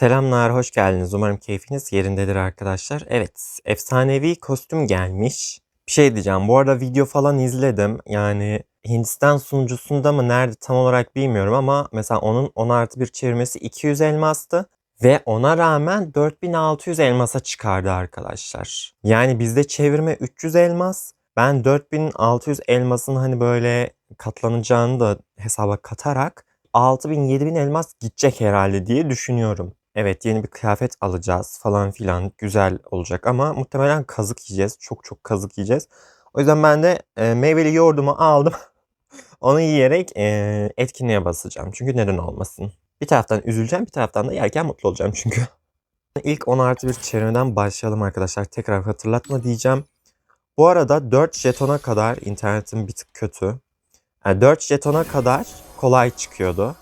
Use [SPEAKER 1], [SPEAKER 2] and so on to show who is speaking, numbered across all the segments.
[SPEAKER 1] Selamlar, hoş geldiniz. Umarım keyfiniz yerindedir arkadaşlar. Evet, efsanevi kostüm gelmiş. Bir şey diyeceğim. Bu arada video falan izledim. Yani Hindistan sunucusunda mı nerede tam olarak bilmiyorum ama mesela onun 10 artı bir çevirmesi 200 elmastı. Ve ona rağmen 4600 elmasa çıkardı arkadaşlar. Yani bizde çevirme 300 elmas. Ben 4600 elmasın hani böyle katlanacağını da hesaba katarak 6000-7000 elmas gidecek herhalde diye düşünüyorum. Evet yeni bir kıyafet alacağız falan filan güzel olacak ama muhtemelen kazık yiyeceğiz. Çok çok kazık yiyeceğiz. O yüzden ben de e, meyveli yoğurdumu aldım. Onu yiyerek e, etkinliğe basacağım. Çünkü neden olmasın. Bir taraftan üzüleceğim bir taraftan da yerken mutlu olacağım çünkü. İlk 10 artı bir çevirmeden başlayalım arkadaşlar. Tekrar hatırlatma diyeceğim. Bu arada 4 jetona kadar internetim bir tık kötü. Yani 4 jetona kadar kolay çıkıyordu.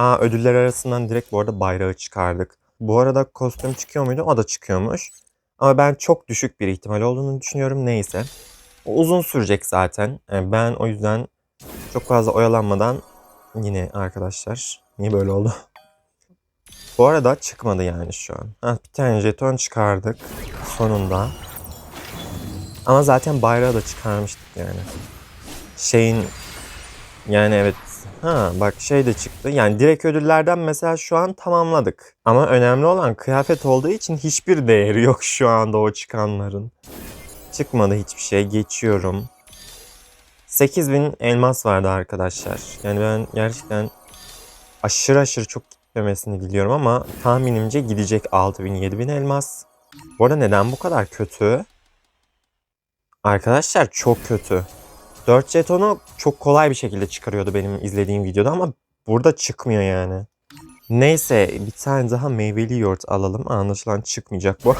[SPEAKER 1] Aa ödüller arasından direkt bu arada bayrağı çıkardık. Bu arada kostüm çıkıyor muydu? O da çıkıyormuş. Ama ben çok düşük bir ihtimal olduğunu düşünüyorum. Neyse. O uzun sürecek zaten. Yani ben o yüzden çok fazla oyalanmadan yine arkadaşlar. Niye böyle oldu? Bu arada çıkmadı yani şu an. Ha, bir tane jeton çıkardık sonunda. Ama zaten bayrağı da çıkarmıştık yani. Şeyin yani evet Ha bak şey de çıktı. Yani direkt ödüllerden mesela şu an tamamladık. Ama önemli olan kıyafet olduğu için hiçbir değeri yok şu anda o çıkanların. Çıkmadı hiçbir şey. Geçiyorum. 8000 elmas vardı arkadaşlar. Yani ben gerçekten aşırı aşırı çok gitmemesini diliyorum ama tahminimce gidecek 6000 7000 elmas. Bu arada neden bu kadar kötü? Arkadaşlar çok kötü. 4 jetonu çok kolay bir şekilde çıkarıyordu benim izlediğim videoda ama burada çıkmıyor yani. Neyse bir tane daha meyveli yoğurt alalım. Anlaşılan çıkmayacak bu.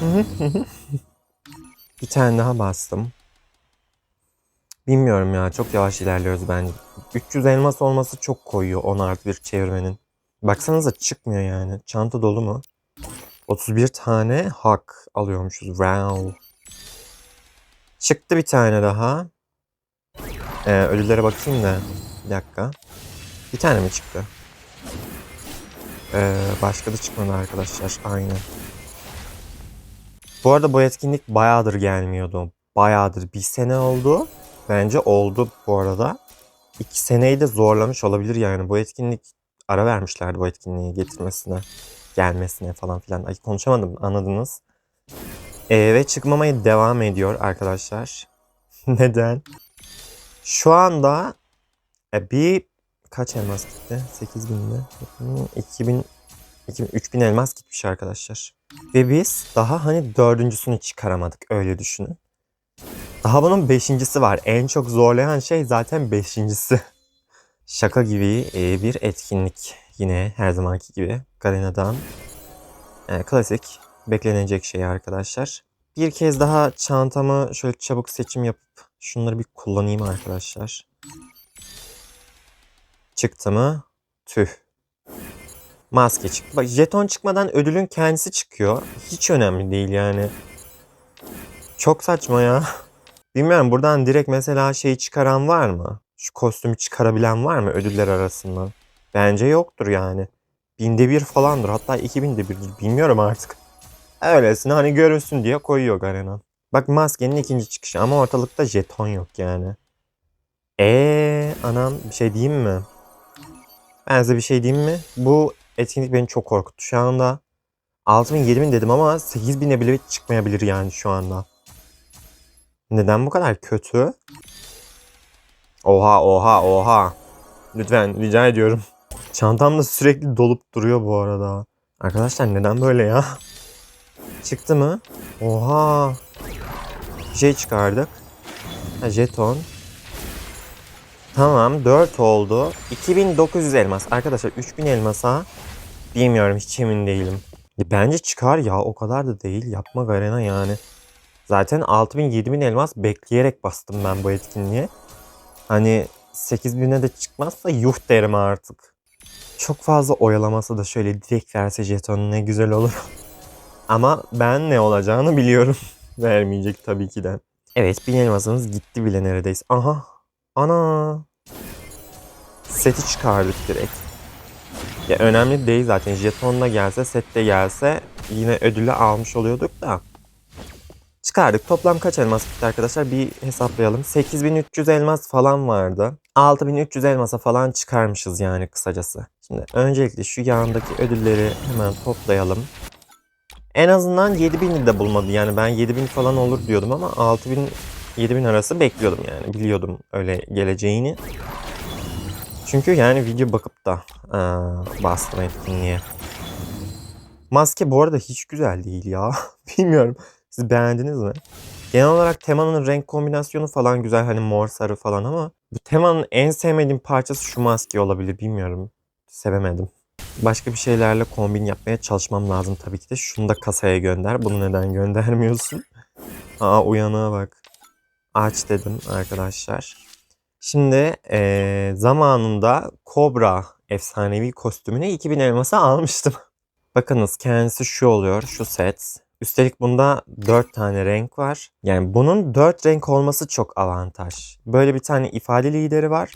[SPEAKER 1] bir tane daha bastım. Bilmiyorum ya çok yavaş ilerliyoruz bence. 300 elmas olması çok koyuyor 10 artı bir çevirmenin. Baksanıza çıkmıyor yani. Çanta dolu mu? 31 tane hak alıyormuşuz. Wow. Çıktı bir tane daha. Ee, ölülere bakayım da. Bir dakika. Bir tane mi çıktı? Ee, başka da çıkmadı arkadaşlar. Aynen. Bu arada bu etkinlik bayağıdır gelmiyordu. Bayağıdır. Bir sene oldu. Bence oldu bu arada. İki seneyi de zorlamış olabilir yani. Bu etkinlik ara vermişlerdi bu etkinliği getirmesine. Gelmesine falan filan. Ay konuşamadım anladınız. Ee, ve çıkmamaya devam ediyor arkadaşlar. Neden? Şu anda e, bir kaç elmas gitti? 8000 mi? 2000 2000 3000 elmas gitmiş arkadaşlar. Ve biz daha hani dördüncüsünü çıkaramadık öyle düşünün. Daha bunun beşincisi var. En çok zorlayan şey zaten beşincisi. Şaka gibi e, bir etkinlik. Yine her zamanki gibi Garena'dan. E, klasik beklenecek şey arkadaşlar. Bir kez daha çantamı şöyle çabuk seçim yapıp şunları bir kullanayım arkadaşlar. Çıktı mı? Tüh. Maske çıktı. Bak jeton çıkmadan ödülün kendisi çıkıyor. Hiç önemli değil yani. Çok saçma ya. Bilmiyorum buradan direkt mesela şeyi çıkaran var mı? Şu kostümü çıkarabilen var mı ödüller arasından? Bence yoktur yani. Binde bir falandır. Hatta iki binde birdir. Bilmiyorum artık. Öylesine hani görünsün diye koyuyor Garenan. Bak maskenin ikinci çıkışı ama ortalıkta jeton yok yani. Eee anam bir şey diyeyim mi? Ben size bir şey diyeyim mi? Bu etkinlik beni çok korkuttu. Şu anda 6000 7000 dedim ama 8000'e bile çıkmayabilir yani şu anda. Neden bu kadar kötü? Oha oha oha. Lütfen rica ediyorum. Çantam da sürekli dolup duruyor bu arada. Arkadaşlar neden böyle ya? Çıktı mı? Oha. Şey çıkardık. Ha, jeton. Tamam 4 oldu. 2900 elmas. Arkadaşlar 3000 elmasa bilmiyorum hiç emin değilim. Bence çıkar ya o kadar da değil. Yapma Garena yani. Zaten 6000 7000 elmas bekleyerek bastım ben bu etkinliğe. Hani 8000'e de çıkmazsa yuh derim artık. Çok fazla oyalaması da şöyle direkt verse jetonu ne güzel olur. Ama ben ne olacağını biliyorum. Vermeyecek tabii ki de. Evet bin elmasımız gitti bile neredeyse. Aha. Ana. Seti çıkardık direkt. Ya önemli değil zaten. Jetonla gelse, sette gelse yine ödülü almış oluyorduk da. Çıkardık. Toplam kaç elmas gitti arkadaşlar? Bir hesaplayalım. 8300 elmas falan vardı. 6300 elmasa falan çıkarmışız yani kısacası. Şimdi öncelikle şu yandaki ödülleri hemen toplayalım. En azından 7000'i de bulmadı. Yani ben 7000 falan olur diyordum ama 6000 7000 arası bekliyordum yani. Biliyordum öyle geleceğini. Çünkü yani video bakıp da aa, bastım etkinliğe. Maske bu arada hiç güzel değil ya. Bilmiyorum. Siz beğendiniz mi? Genel olarak temanın renk kombinasyonu falan güzel. Hani mor sarı falan ama bu temanın en sevmediğim parçası şu maske olabilir. Bilmiyorum. Sevemedim. Başka bir şeylerle kombin yapmaya çalışmam lazım tabii ki de. Şunu da kasaya gönder. Bunu neden göndermiyorsun? Aa uyanığa bak. Aç dedim arkadaşlar. Şimdi eee, zamanında Cobra efsanevi kostümüne 2000 elması almıştım. Bakınız kendisi şu oluyor. Şu set. Üstelik bunda 4 tane renk var. Yani bunun 4 renk olması çok avantaj. Böyle bir tane ifade lideri var.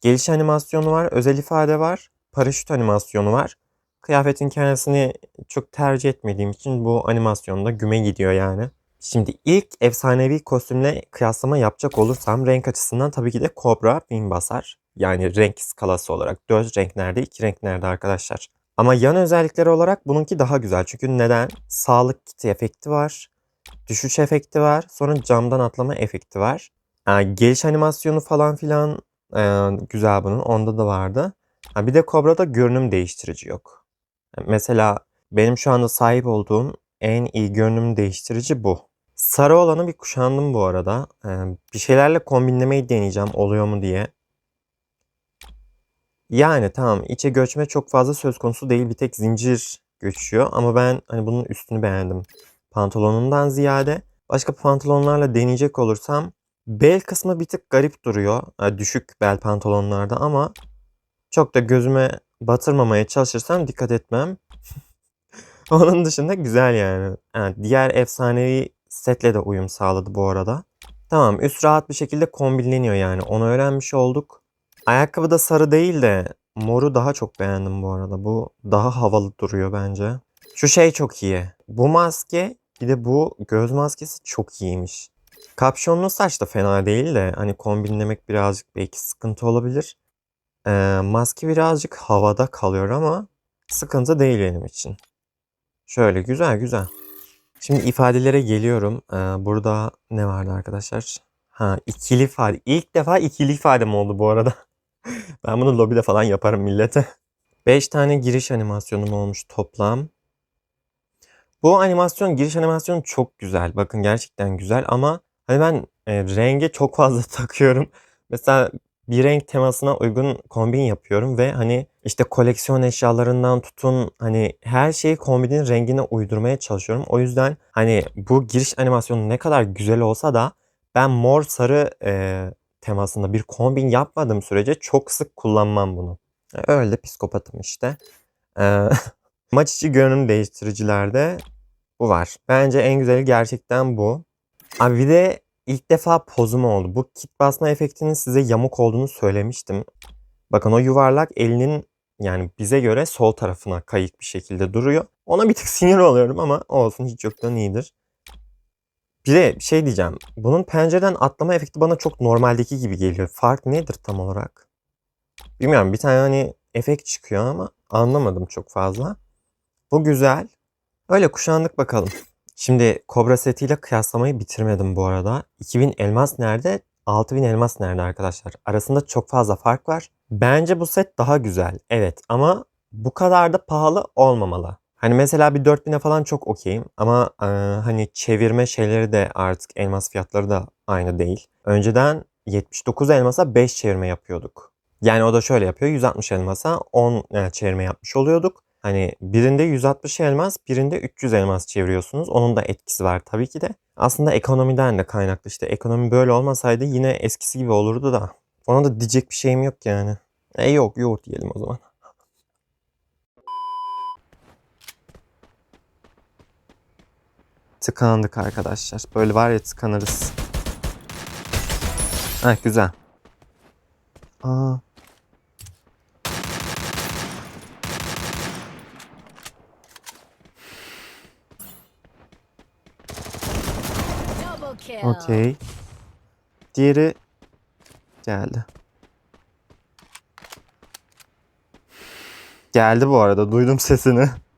[SPEAKER 1] Geliş animasyonu var. Özel ifade var. Paraşüt animasyonu var. Kıyafetin kendisini çok tercih etmediğim için bu animasyonda güme gidiyor yani. Şimdi ilk efsanevi kostümle kıyaslama yapacak olursam renk açısından tabii ki de Cobra bin basar. Yani renk skalası olarak 4 renk nerede 2 renk nerede arkadaşlar. Ama yan özellikleri olarak bununki daha güzel. Çünkü neden? Sağlık kiti efekti var. Düşüş efekti var. Sonra camdan atlama efekti var. Yani geliş animasyonu falan filan e, güzel bunun. Onda da vardı. Ha, bir de Cobra'da görünüm değiştirici yok. Mesela benim şu anda sahip olduğum en iyi görünüm değiştirici bu. Sarı olanı bir kuşandım bu arada. Ee, bir şeylerle kombinlemeyi deneyeceğim oluyor mu diye. Yani tamam içe göçme çok fazla söz konusu değil. Bir tek zincir göçüyor. Ama ben hani bunun üstünü beğendim. Pantolonundan ziyade. Başka pantolonlarla deneyecek olursam bel kısmı bir tık garip duruyor. Düşük bel pantolonlarda ama çok da gözüme batırmamaya çalışırsam dikkat etmem. Onun dışında güzel yani. Ha, diğer efsanevi setle de uyum sağladı bu arada. Tamam üst rahat bir şekilde kombinleniyor yani. Onu öğrenmiş olduk. Ayakkabı da sarı değil de moru daha çok beğendim bu arada. Bu daha havalı duruyor bence. Şu şey çok iyi. Bu maske bir de bu göz maskesi çok iyiymiş. Kapşonlu saç da fena değil de hani kombinlemek birazcık belki sıkıntı olabilir. Ee, maske birazcık havada kalıyor ama sıkıntı değil benim için. Şöyle güzel güzel. Şimdi ifadelere geliyorum. Ee, burada ne vardı arkadaşlar? Ha ikili ifade. İlk defa ikili ifadem oldu bu arada. ben bunu lobide falan yaparım millete. 5 tane giriş animasyonum olmuş toplam. Bu animasyon, giriş animasyonu çok güzel. Bakın gerçekten güzel ama hani ben e, renge çok fazla takıyorum. Mesela bir renk temasına uygun kombin yapıyorum ve hani işte koleksiyon eşyalarından tutun hani her şeyi kombinin rengine uydurmaya çalışıyorum. O yüzden hani bu giriş animasyonu ne kadar güzel olsa da ben mor sarı e, temasında bir kombin yapmadığım sürece çok sık kullanmam bunu. Öyle psikopatım işte. E, maç içi görünüm değiştiricilerde bu var. Bence en güzeli gerçekten bu. Abi bir de ilk defa pozum oldu. Bu kit basma efektinin size yamuk olduğunu söylemiştim. Bakın o yuvarlak elinin yani bize göre sol tarafına kayık bir şekilde duruyor. Ona bir tık sinir oluyorum ama olsun hiç yoktan iyidir. Bir de şey diyeceğim. Bunun pencereden atlama efekti bana çok normaldeki gibi geliyor. Fark nedir tam olarak? Bilmiyorum bir tane hani efekt çıkıyor ama anlamadım çok fazla. Bu güzel. Öyle kuşandık bakalım. Şimdi Cobra setiyle kıyaslamayı bitirmedim bu arada. 2000 elmas nerede? 6000 elmas nerede arkadaşlar? Arasında çok fazla fark var. Bence bu set daha güzel. Evet ama bu kadar da pahalı olmamalı. Hani mesela bir 4000'e falan çok okeyim ama e, hani çevirme şeyleri de artık elmas fiyatları da aynı değil. Önceden 79 elmasa 5 çevirme yapıyorduk. Yani o da şöyle yapıyor. 160 elmasa 10 e, çevirme yapmış oluyorduk. Hani birinde 160 elmas, birinde 300 elmas çeviriyorsunuz. Onun da etkisi var tabii ki de. Aslında ekonomiden de kaynaklı işte. Ekonomi böyle olmasaydı yine eskisi gibi olurdu da. Ona da diyecek bir şeyim yok yani. E yok yoğurt diyelim o zaman. Tıkandık arkadaşlar. Böyle var ya tıkanırız. Heh güzel. Aa. Okey. Diğeri geldi. Geldi bu arada. Duydum sesini.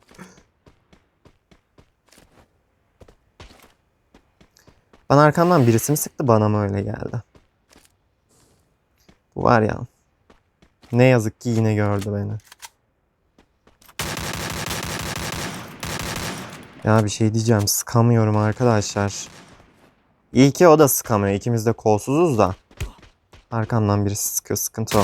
[SPEAKER 1] Bana arkamdan birisi mi sıktı bana mı öyle geldi? Bu var ya. Ne yazık ki yine gördü beni. Ya bir şey diyeceğim. Sıkamıyorum arkadaşlar. İyi ki o da sıkamıyor. İkimiz de kolsuzuz da. Arkamdan birisi sıkıyor. Sıkıntı o.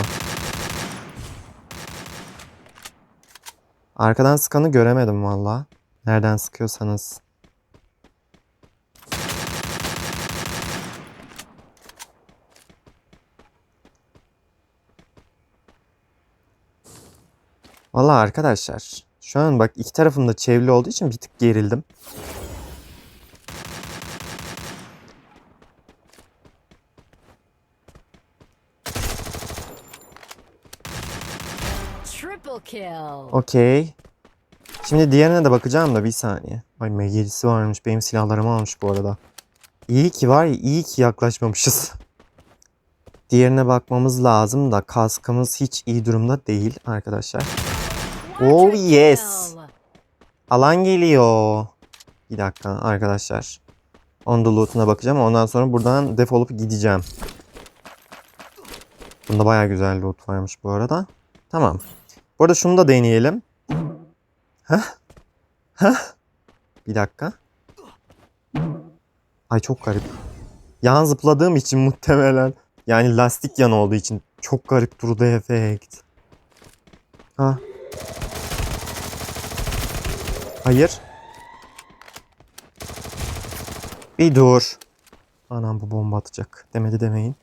[SPEAKER 1] Arkadan sıkanı göremedim valla. Nereden sıkıyorsanız. Valla arkadaşlar. Şu an bak iki tarafım da çevrili olduğu için bir tık gerildim. Okey. Şimdi diğerine de bakacağım da bir saniye. Ay MG7'si varmış. Benim silahlarımı almış bu arada. İyi ki var ya iyi ki yaklaşmamışız. Diğerine bakmamız lazım da kaskımız hiç iyi durumda değil arkadaşlar. Oh yes. Alan geliyor. Bir dakika arkadaşlar. Onun da loot'una bakacağım. Ondan sonra buradan defolup gideceğim. Bunda baya güzel loot varmış bu arada. Tamam. Bu arada şunu da deneyelim. Hah? Hah? Bir dakika. Ay çok garip. Yan zıpladığım için muhtemelen. Yani lastik yan olduğu için çok garip durdu efekt. Ha. Hayır. Bir dur. Anam bu bomba atacak. Demedi demeyin.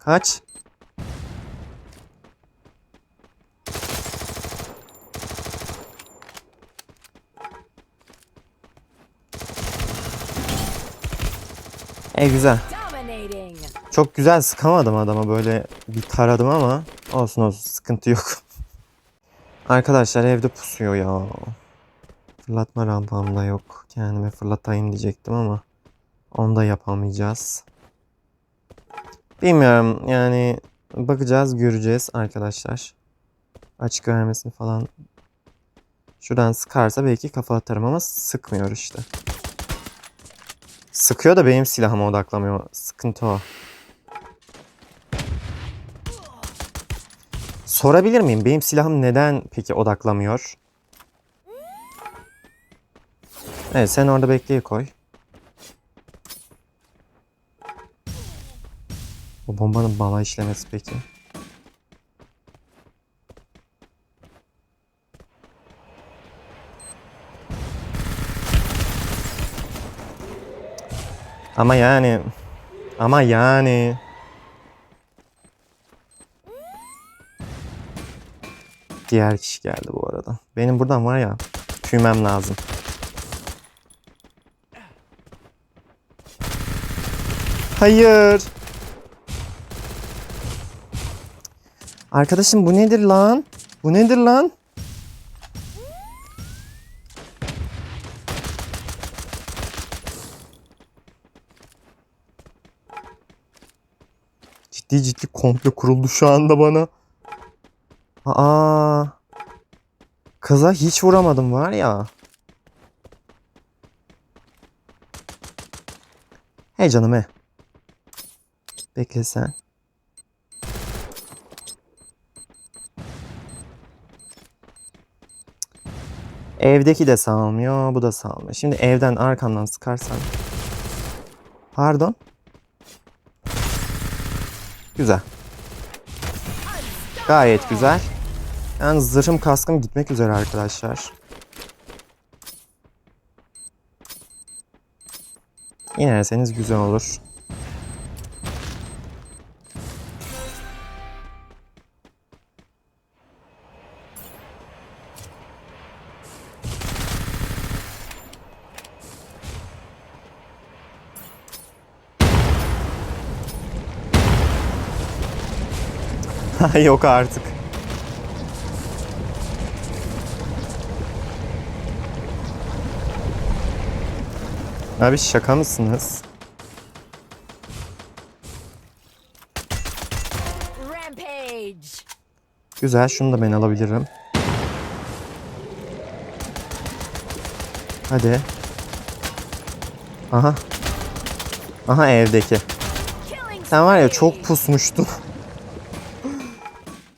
[SPEAKER 1] Kaç. E güzel. Çok güzel sıkamadım adama böyle bir taradım ama olsun olsun sıkıntı yok. Arkadaşlar evde pusuyor ya. Fırlatma rampam da yok. Kendime fırlatayım diyecektim ama onu da yapamayacağız. Bilmiyorum yani bakacağız göreceğiz arkadaşlar. Açık vermesini falan. Şuradan sıkarsa belki kafa atarım ama sıkmıyor işte. Sıkıyor da benim silahıma odaklamıyor. Sıkıntı o. Sorabilir miyim? Benim silahım neden peki odaklamıyor? Evet sen orada bekleye koy. O bombanın bana işlemesi peki. Ama yani ama yani Diğer kişi geldi bu arada. Benim buradan var ya tüymem lazım. Hayır. Arkadaşım bu nedir lan? Bu nedir lan? Ciddi ciddi komple kuruldu şu anda bana. Aa. Kıza hiç vuramadım var ya. Hey canım he. Bekle sen. Evdeki de salmıyor, bu da salmıyor. Şimdi evden arkamdan sıkarsan. Pardon. Güzel. Gayet güzel. Yani zırhım kaskım gitmek üzere arkadaşlar. İnerseniz güzel olur. Yok artık. Abi şaka mısınız?
[SPEAKER 2] Rampage.
[SPEAKER 1] Güzel şunu da ben alabilirim. Hadi. Aha. Aha evdeki. Sen var ya çok pusmuştun.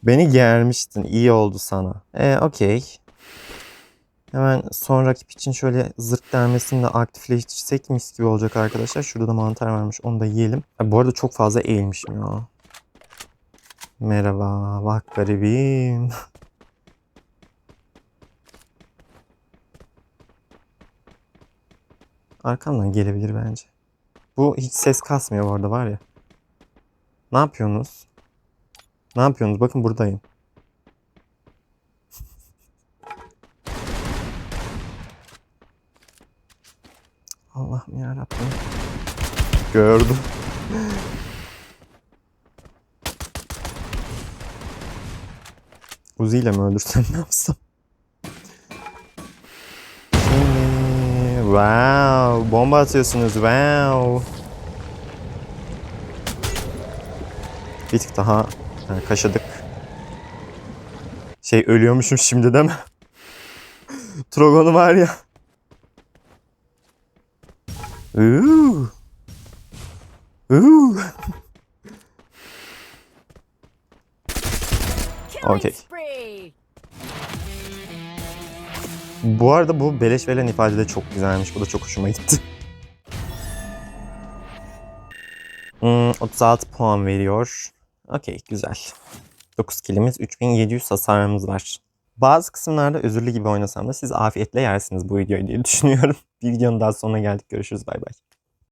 [SPEAKER 1] Beni germiştin. İyi oldu sana. E okey. Hemen son rakip için şöyle zırt dermesini de aktifleştirsek mis gibi olacak arkadaşlar. Şurada da mantar varmış. Onu da yiyelim. Ha, bu arada çok fazla eğilmişim ya. Merhaba. Bak garibim. Arkamdan gelebilir bence. Bu hiç ses kasmıyor bu arada var ya. Ne yapıyorsunuz? Ne yapıyorsunuz? Bakın buradayım. Allah'ım ya Rabbim. Gördüm. Uzi ile mi öldürsem ne yapsam? Wow, bomba atıyorsunuz, wow. Bir tık daha ha, kaşıdık. Şey ölüyormuşum şimdi değil mi? Trogon'u var ya. Uuu. Uuu.
[SPEAKER 2] Spree.
[SPEAKER 1] Bu arada bu beleş verilen ifade de çok güzelmiş. Bu da çok hoşuma gitti. Hmm, 36 puan veriyor. Okey güzel. 9 kilimiz 3700 hasarımız var. Bazı kısımlarda özürlü gibi oynasam da siz afiyetle yersiniz bu videoyu diye düşünüyorum. Bir videonun daha sonuna geldik. Görüşürüz bay bay.